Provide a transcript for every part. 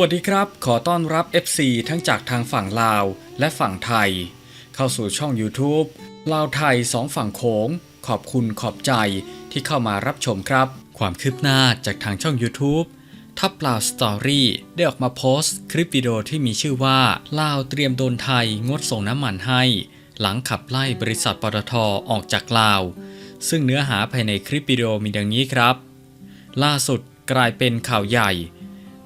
วัสดีครับ ขอต้อนรับ FC ทั้งจากทางฝั่งลาวและฝั่งไทย เข้าสู่ช่อง YouTube ลาวไทยสองฝั่งโขงขอบคุณขอบใจที่เข้ามารับชมครับ ความคืบหน้าจากทางช่อง YouTube ทับลาวสตอรี่ได้ออกมาโพสต์คลิปวิดีโอที่มีชื่อว่า ลาวเตรียมโดนไทยงดส่งน้ำมันให้ หลังขับไล่บริษัทปตทออกจากลาว ซึ่งเนื้อหาภายในคลิปวิดีโอมีดังนี้ครับ ล่าสุดกลายเป็นข่าวใหญ่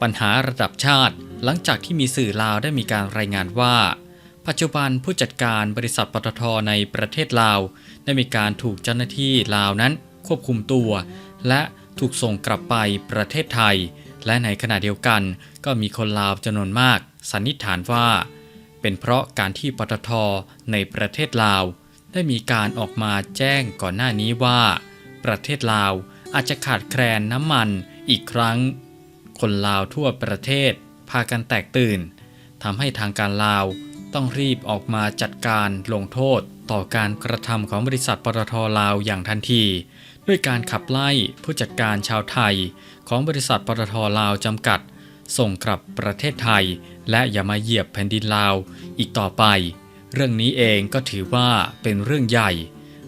ปัญหาระดับชาติ หลังจากที่มีสื่อลาวได้มีการรายงานว่า ปัจจุบันผู้จัดการบริษัทปตทในประเทศลาว ได้มีการถูกเจ้าหน้าที่ลาวนั้นควบคุมตัว และถูกส่งกลับไปประเทศไทย และในขณะเดียวกันก็มีคนลาวจำนวนมาก สันนิษฐานว่า เป็นเพราะการที่ปตทในประเทศลาว ได้มีการออกมาแจ้งก่อนหน้านี้ว่า ประเทศลาวอาจจะขาดแคลนน้ำมันอีกครั้ง คนลาวทั่วประเทศ พากันแตกตื่นทำให้ทางการลาวต้องรีบออกมาจัดการลงโทษต่อการกระทำของบริษัทปตทลาวอย่างทันที ด้วยการขับไล่ผู้จัดการชาวไทย ของบริษัทปตทลาวจำกัด ส่งกลับประเทศไทย และอย่ามาเหยียบแผ่นดินลาวอีกต่อไป เรื่องนี้เองก็ถือว่าเป็นเรื่องใหญ่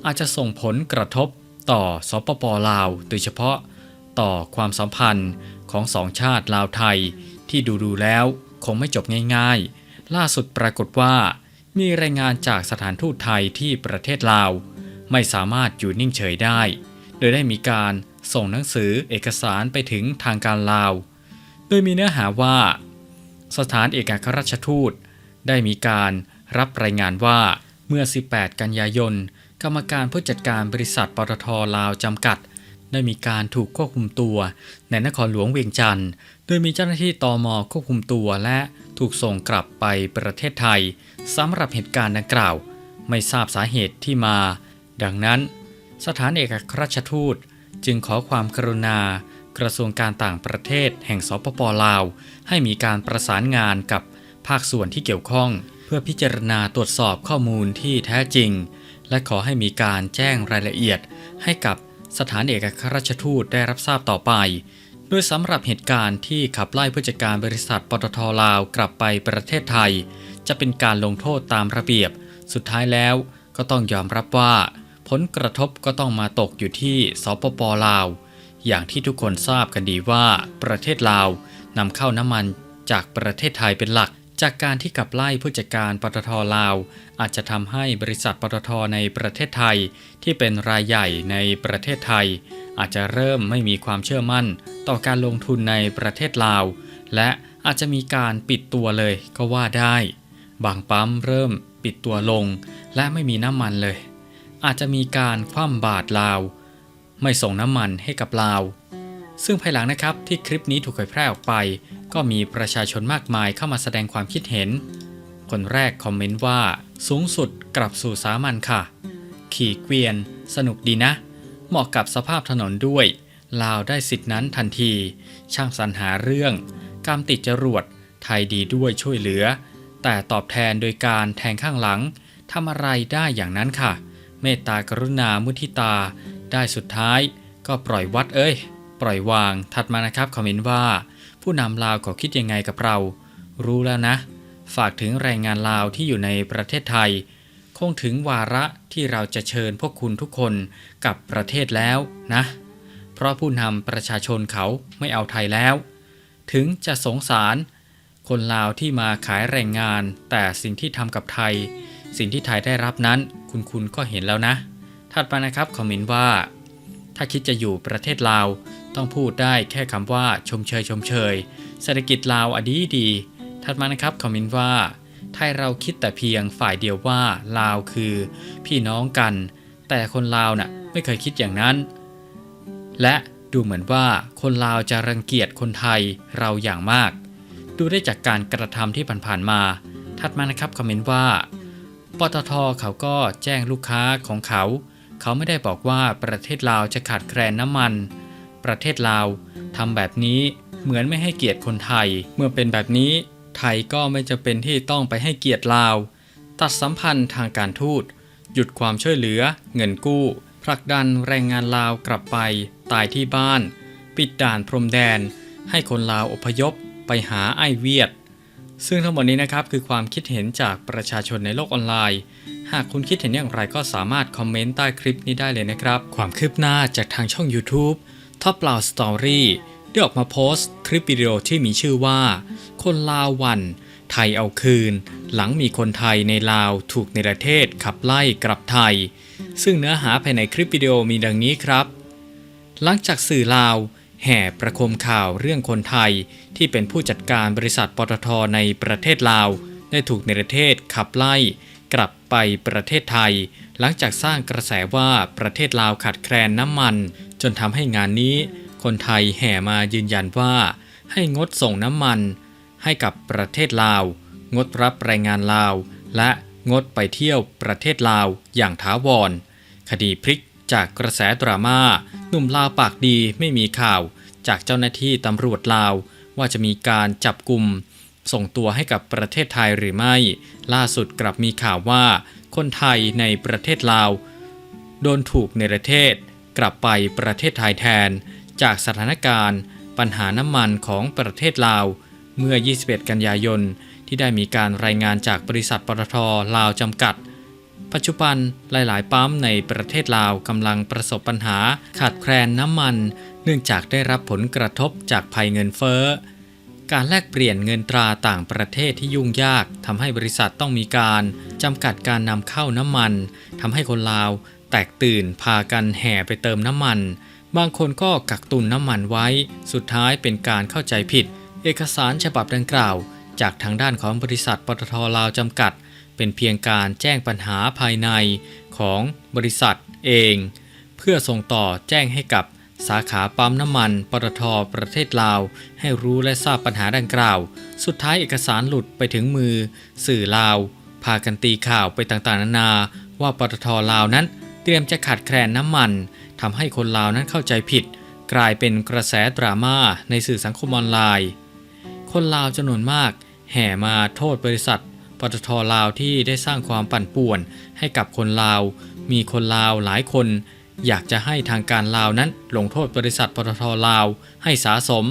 อาจจะส่งผลกระทบต่อสปปลาว โดยเฉพาะต่อความสัมพันธ์ ของสองชาติลาวไทย ที่ดูดูแล้วคงไม่จบง่ายๆ ล่าสุดปรากฏว่า มีรายงานจากสถานทูตไทยที่ประเทศลาว ไม่สามารถอยู่นิ่งเฉยได้ โดยได้มีการส่งหนังสือเอกสารไปถึงทางการลาว โดยมีเนื้อหาว่า สถานเอกอัครราชทูต ได้มีการรับรายงานว่าเมื่อ 18 กันยายน กรรมการผู้จัดการบริษัทปตทลาวจำกัด ได้มีการถูกควบคุมตัว ในนครหลวงเวียงจันทร์ โดยมีเจ้าหน้าที่ตอมควบคุมตัวและถูกส่งกลับไปประเทศไทยสำหรับเหตุการณ์ดังกล่าว ไม่ทราบสาเหตุที่มา ดังนั้น สถานเอกอัครราชทูตจึงขอความกรุณา กระทรวงการต่างประเทศแห่งสปปลาว ให้มีการประสานงานกับภาคส่วนที่เกี่ยวข้อง เพื่อพิจารณาตรวจสอบข้อมูลที่แท้จริง และขอให้มีการแจ้งรายละเอียดให้กับ สถานเอกอัครราชทูตได้รับทราบต่อไป โดยสำหรับเหตุการณ์ที่ขับไล่ผู้จัดการบริษัทปตทลาวกลับไปประเทศไทย จะเป็นการลงโทษตามระเบียบ สุดท้ายแล้วก็ต้องยอมรับว่า ผลกระทบก็ต้องมาตกอยู่ที่สปปลาว อย่างที่ทุกคนทราบกันดีว่า ประเทศลาวนำเข้าน้ำมันจากประเทศไทยเป็นหลัก จากการที่ขับไล่ผู้จัดการปตทลาว อาจจะทำให้บริษัทปตทในประเทศไทย ที่เป็นรายใหญ่ในประเทศไทย อาจจะเริ่มไม่มีความเชื่อมั่น ต่อการลงทุนในประเทศลาว และอาจจะมีการปิดตัวเลยก็ว่าได้ บางปั๊มเริ่มปิดตัวลง และไม่มีน้ำมันเลย อาจจะมีการคว่ำบาตรลาว ไม่ส่งน้ำมันให้กับลาว ซึ่งภายหลังนะครับที่คลิปนี้ถูกเผยแพร่ออกไป ก็มีประชาชนมากมายเข้ามาแสดงความคิดเห็น คนแรกคอมเมนต์ว่า สูงสุดกลับสู่สามัญค่ะ ขี่เกวียน สนุกดีนะ เหมาะกับสภาพถนนด้วย ลาวได้สิทธินั้นทันที ช่างสรรหาเรื่องกามติดจรวดไทยดีด้วยช่วยเหลือ แต่ตอบแทนโดยการแทงข้างหลังทำอะไรได้อย่างนั้นค่ะ เมตตากรุณามุทิตา ได้สุดท้าย ก็ปล่อยวัดเอ้ย ปล่อยวาง ถัดมานะครับคอมเมนต์ว่า ผู้นำลาวเขาคิดยังไงกับเรา รู้แล้วนะ ฝากถึงแรงงานลาวที่อยู่ในประเทศไทย คงถึงวาระที่เราจะเชิญพวกคุณทุกคนกลับประเทศแล้วนะ เพราะผู้นำประชาชนเขาไม่เอาไทยแล้ว ถึงจะสงสาร คนลาวที่มาขายแรงงาน แต่สิ่งที่ทำกับไทย สิ่งที่ไทยได้รับนั้น คุณคุณก็เห็นแล้วนะถัดมานะครับคอมเมนต์ว่า ถ้าคิดจะอยู่ประเทศลาว ต้องพูดได้แค่คำว่าชมเชยชมเชย เศรษฐกิจลาวอดีดี ถัดมานะครับคอมเมนต์ว่า ไทยเราคิดแต่เพียงฝ่ายเดียวว่าลาวคือ พี่น้องกัน แต่คนลาวน่ะไม่เคยคิดอย่างนั้น และดูเหมือนว่าคนลาวจะรังเกียจคนไทยเราอย่างมาก ดูได้จากการกระทำที่ผ่านๆมา ถัดมานะครับคอมเมนต์ว่า ปตทเขาก็แจ้งลูกค้าของเขา เขาไม่ได้บอกว่าประเทศลาวจะขาดแคลนน้ำมัน ประเทศลาวทำแบบนี้เหมือนไม่ให้เกียรติคนไทย เมื่อเป็นแบบนี้ ไทยก็ไม่จะเป็นที่ต้องไปให้เกียรติลาว ตัดสัมพันธ์ทางการทูต หยุดความช่วยเหลือ เงินกู้ผลักดันแรงงานลาวกลับไป ตายที่บ้าน ปิดด่านพรมแดน ให้คนลาวอพยพไปหาไอเวียด ซึ่งทั้งหมดนี้นะครับคือความคิดเห็นจากประชาชนในโลกออนไลน์ หากคุณคิดเห็นอย่างไรก็สามารถคอมเมนต์ใต้คลิปนี้ได้เลยนะครับ ความคืบหน้าจากทางช่อง YouTube Top ลาวสตอรี่ได้ออกมาโพสต์คลิปวิดีโอที่มีชื่อว่า คนลาววัน ไทยเอาคืน หลังมีคนไทยในลาวถูกในประเทศขับไล่กลับไทย ซึ่งเนื้อหาภายในคลิปวิดีโอมีดังนี้ครับ หลังจากสื่อลาวแห่ประคมข่าวเรื่องคนไทยที่เป็นผู้จัดการบริษัทปตทในประเทศลาว ได้ถูกในประเทศขับไล่กลับไปประเทศไทย หลังจากสร้างกระแสว่าประเทศลาวขาดแคลนน้ำมัน จนทำให้งานนี้ คนไทยแห่มายืนยันว่า ให้งดส่งน้ำมัน ให้กับประเทศลาว งดรับแรงงานลาว และงดไปเที่ยวประเทศลาวอย่างถาวร คดีพลิกจากกระแสดราม่าหนุ่มลาวปากดีไม่มีข่าว จากเจ้าหน้าที่ตำรวจลาว ว่าจะมีการจับกลุ่มส่งตัวให้กับประเทศไทยหรือไม่ ล่าสุดกลับมีข่าวว่า คนไทยในประเทศลาว โดนถูกในประเทศกลับไปประเทศไทยแทน จากสถานการณ์ ปัญหาน้ำมันของประเทศลาว เมื่อ 21 กันยายน ที่ได้มีการรายงานจากบริษัทปตทลาวจำกัด ปัจจุบันหลาย ๆ ปั๊มในประเทศลาวกำลังประสบปัญหาขาดแคลนน้ำมัน เนื่องจากได้รับผลกระทบจากภัยเงินเฟ้อ การแลกเปลี่ยนเงินตราต่างประเทศที่ยุ่งยากทำให้บริษัทต้องมีการจำกัดการนำเข้าน้ำมันทำให้คนลาว แตกตื่นพากันแห่ไปเติมน้ำมัน บางคนก็กักตุนน้ำมันไว้ สุดท้ายเป็นการเข้าใจผิด เอกสารฉบับดังกล่าว จากทางด้านของบริษัทปตทลาวจำกัด เป็นเพียงการแจ้งปัญหาภายในของบริษัทเอง เพื่อส่งต่อแจ้งให้กับ สาขาปั๊มน้ำมัน ปตทประเทศลาว ให้รู้และทราบปัญหาดังกล่าว สุดท้ายเอกสารหลุดไปถึงมือ สื่อลาว พากันตีข่าวไปต่างๆ นานา ว่าปตทลาวนั้น เตรียมจะขาดแคลนน้ำมันทำให้คนลาวนั้นเข้าใจผิด กลายเป็นกระแสดราม่าในสื่อสังคมออนไลน์ คนลาวจำนวนมาก แห่มาโทษบริษัทปตทลาวที่ได้สร้างความปั่นป่วนให้กับคนลาว มีคนลาวหลายคน อยากจะให้ทางการลาวนั้น ลงโทษบริษัทปตทลาวให้สาสม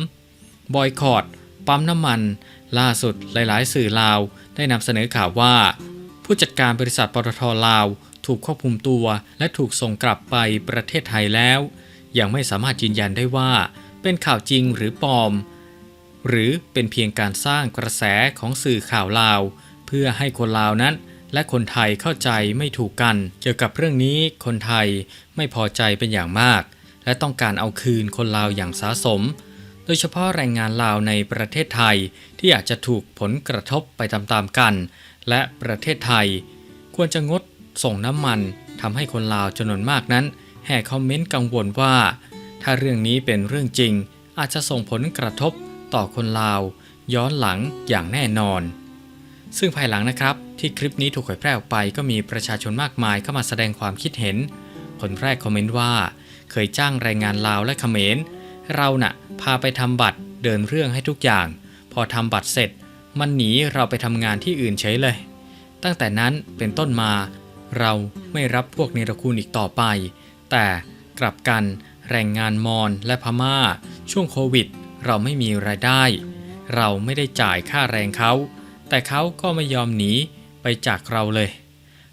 บอยคอรดปั๊มน้ำมัน ล่าสุดหลาย ๆ สื่อลาวได้นำเสนอข่าวว่า ผู้จัดการบริษัทปตทลาว ถูกควบคุมตัวและถูกส่งกลับไปประเทศไทยแล้ว ยังไม่สามารถยืนยันได้ว่าเป็นข่าวจริงหรือปลอม หรือเป็นเพียงการสร้างกระแสของสื่อข่าวลาว เพื่อให้คนลาวนั้น และคนไทยเข้าใจไม่ถูกกัน เกี่ยวกับเรื่องนี้คนไทยไม่พอใจเป็นอย่างมาก และต้องการเอาคืนคนลาวอย่างสาสม โดยเฉพาะแรงงานลาวในประเทศไทยที่อาจจะถูกผลกระทบไปตามๆกัน และประเทศไทย ควรจะงดส่งน้ำมันทำให้คนลาวจำนวนมากนั้น แห่คอมเมนต์กังวลว่า ถ้าเรื่องนี้เป็นเรื่องจริง อาจจะส่งผลกระทบต่อคนลาว ย้อนหลังอย่างแน่นอน ซึ่งภายหลังนะครับ ที่คลิปนี้ถูกเผยแพร่ออกไป ก็มีประชาชนมากมายเข้ามาแสดงความคิดเห็น คนแรกคอมเมนต์ว่า เคยจ้างแรงงานลาวและเขมร เราน่ะพาไปทำบัตรเดินเรื่องให้ทุกอย่าง พอทำบัตรเสร็จ มันหนีเราไปทำงานที่อื่นเฉยเลย ตั้งแต่นั้นเป็นต้นมา เราไม่รับพวกเนรคุณอีกต่อไป แต่กลับกันแรงงานมอญและพม่า ช่วงโควิด เราไม่มีรายได้ เราไม่ได้จ่ายค่าแรงเขา แต่เขาก็ไม่ยอมหนีไปจากเราเลย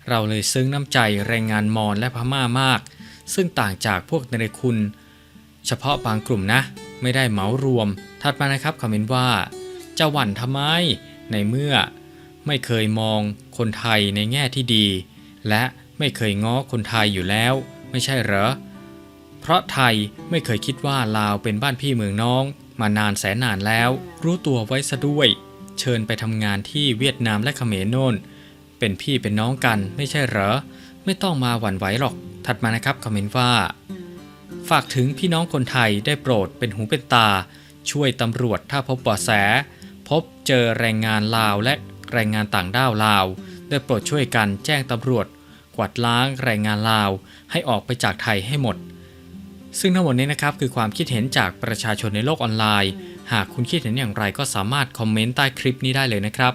เราเลยซึ้งน้ำใจแรงงานมอญและพม่ามาก ซึ่งต่างจากพวกเนรคุณ เฉพาะบางกลุ่มนะ ไม่ได้เหมารวม ถัดมานะครับคอมเมนต์ว่า จะหวั่นทำไมในเมื่อ ไม่เคยมองคนไทยในแง่ที่ดี และไม่เคยง้อคนไทยอยู่แล้ว ไม่ใช่เหรอ เพราะไทยไม่เคยคิดว่าลาวเป็นบ้านพี่เมืองน้อง มานานแสนนานแล้ว รู้ตัวไว้ซะด้วย เชิญไปทำงานที่เวียดนามและเขมรโน่น เป็นพี่เป็นน้องกันไม่ใช่เหรอ ไม่ต้องมาหวั่นไหวหรอก ถัดมานะครับคอมเมนต์ว่า ฝากถึงพี่น้องคนไทยได้โปรดเป็นหูเป็นตา ช่วยตำรวจถ้าพบเบาะแส พบเจอแรงงานลาวและแรงงานต่างด้าวลาวได้โปรดช่วยกันแจ้งตำรวจ กวาดล้างแรงงานลาว ให้ออกไปจากไทยให้หมดซึ่งทั้งหมดนี้นะครับคือความคิดเห็นจากประชาชนในโลกออนไลน์ หากคุณคิดเห็นอย่างไรก็สามารถคอมเมนต์ใต้คลิปนี้ได้เลยนะครับ